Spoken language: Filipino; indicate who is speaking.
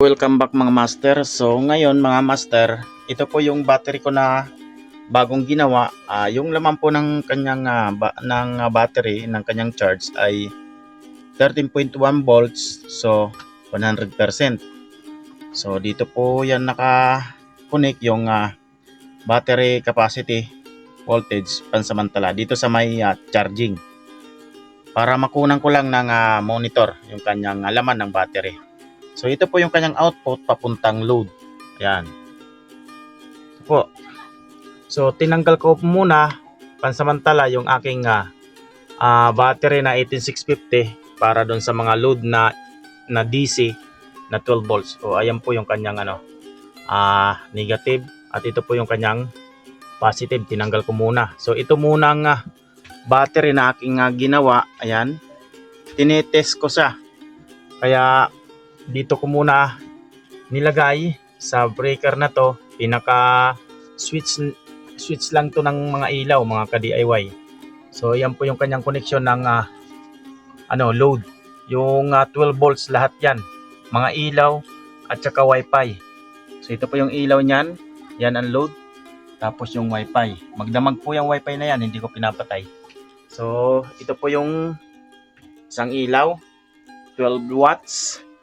Speaker 1: Welcome back mga master. So ngayon mga master, ito po yung battery ko na bagong ginawa. Ah, yung laman po ng kanyang ah, ba- ng ah, battery ng kanyang charge ay 13.1 volts. So 100%. So dito po yan naka-connect yung ah, battery capacity voltage pansamantala dito sa may ah, charging. Para makunan ko lang ng ah, monitor yung kanyang ah, laman ng battery. So ito po yung kanyang output papuntang load. Ayan. Ito po. So tinanggal ko muna pansamantala yung aking ah, ah, battery na 18650 para doon sa mga load na na DC na 12 volts. So ayan po yung kanyang ano ah, negative at ito po yung kanyang positive. Tinanggal ko muna. So ito munang ah, battery na aking ah, ginawa. Ayan. Tinetest ko siya. Kaya dito ko muna nilagay sa breaker na to. Pinaka switch switch lang to ng mga ilaw mga ka DIY so yan po yung kanyang connection ng ah, ano load. Yung ah, 12 volts lahat yan. Mga ilaw at saka wifi. So ito po yung ilaw niyan. Yan ang load. Tapos yung wifi. Magdamag po yung wifi na yan. Hindi ko pinapatay. So ito po yung isang ilaw. 12 watts